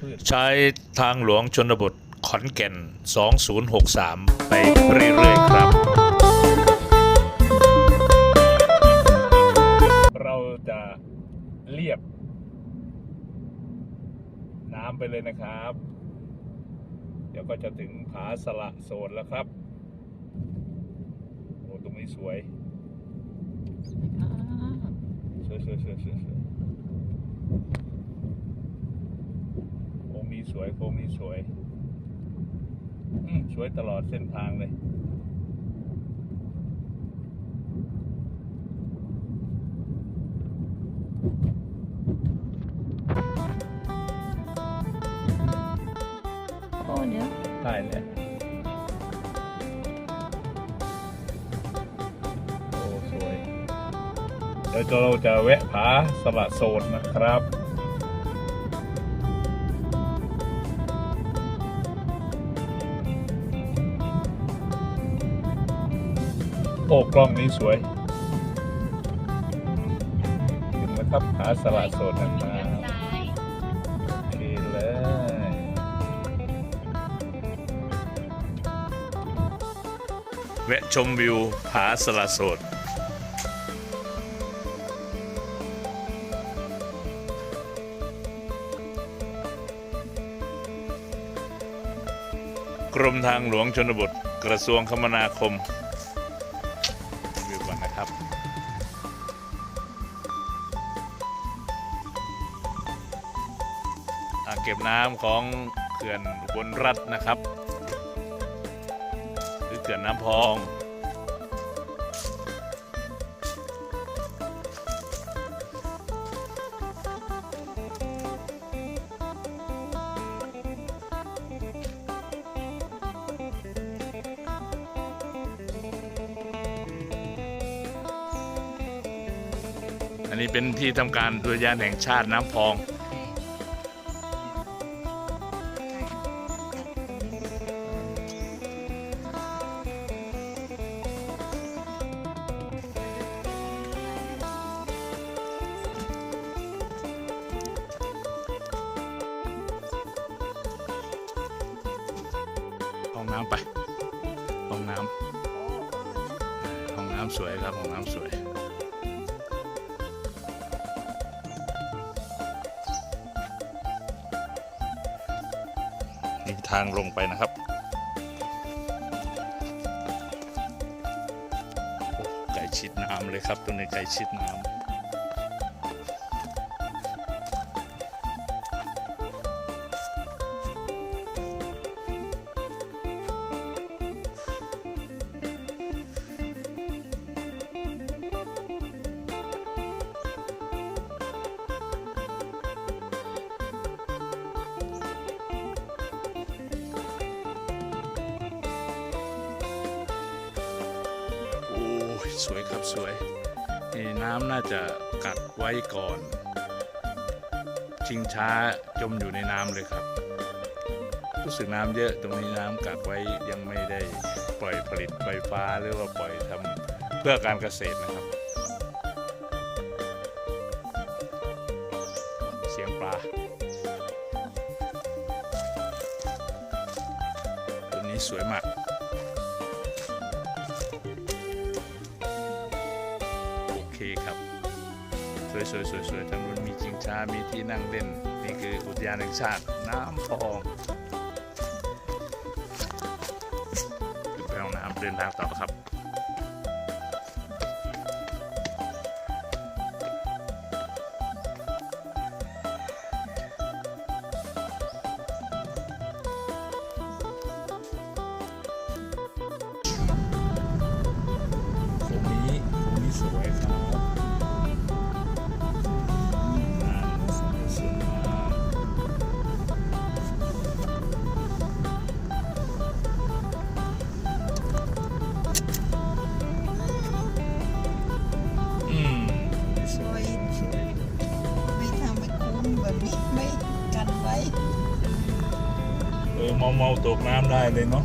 พืชใช้ทางหลวงชนบทขอนแก่น 2063 ไปเรื่อยๆครับ เราจะเรียบ น้ำไปเลยนะครับ เดี๋ยวก็จะถึงผาสละโซนแล้วครับโอ้ตรงนี้สวยสวยสวยสวยสวยสวยโค้ง นี้สวยโค้งนี้สวยอืมสวยตลอดเส้นทางเลยโอ้เดี๋ยวใช่เนี่ยโอ้สวยเดี๋ยวเราจะแวะผาสละโสดนะครับ โอ้กล้องนี้สวยถึงแล้วครับผาสละโสดนะครับโอเคเลยแวะชมวิวผาสละโสดกรมทางหลวงชนบท กระทรวงคมนาคม อ่างเก็บน้ำของเขื่อนอุบนรัฐนะครับ หรือเขื่อนน้ำพองอันนี้เป็นที่ทำการอุทยานแห่งชาติน้ำพอง น้ำไป ห้องน้ำห้องน้ำสวยครับห้องน้ำสวยนี่ทางลงไปนะครับไก่ชิดน้ำเลยครับ ตรงนี้ไก่ชิดน้ำ สวยครับสวยนี่น้ำน่าจะกัดไว้ก่อน ชิงช้าจมอยู่ในน้ำเลยครับ รู้สึกน้ำเยอะตรงนี้น้ำกักไว้ยังไม่ได้ปล่อยผลิตไฟฟ้าหรือว่าปล่อยทำเพื่อการเกษตรนะครับ เสียงปลาตัวนี้สวยมาก คครับ สวยสวยสวยสวยทางนู้นมีจิงช้ามีที่นั่งเล่น นี่คืออุทยานแห่งชาติน้ำพองไปห้องน้ำเดินทางต่อครับ ไม่กันไว้ เออเมาเมาตกน้ำได้เลยเนาะ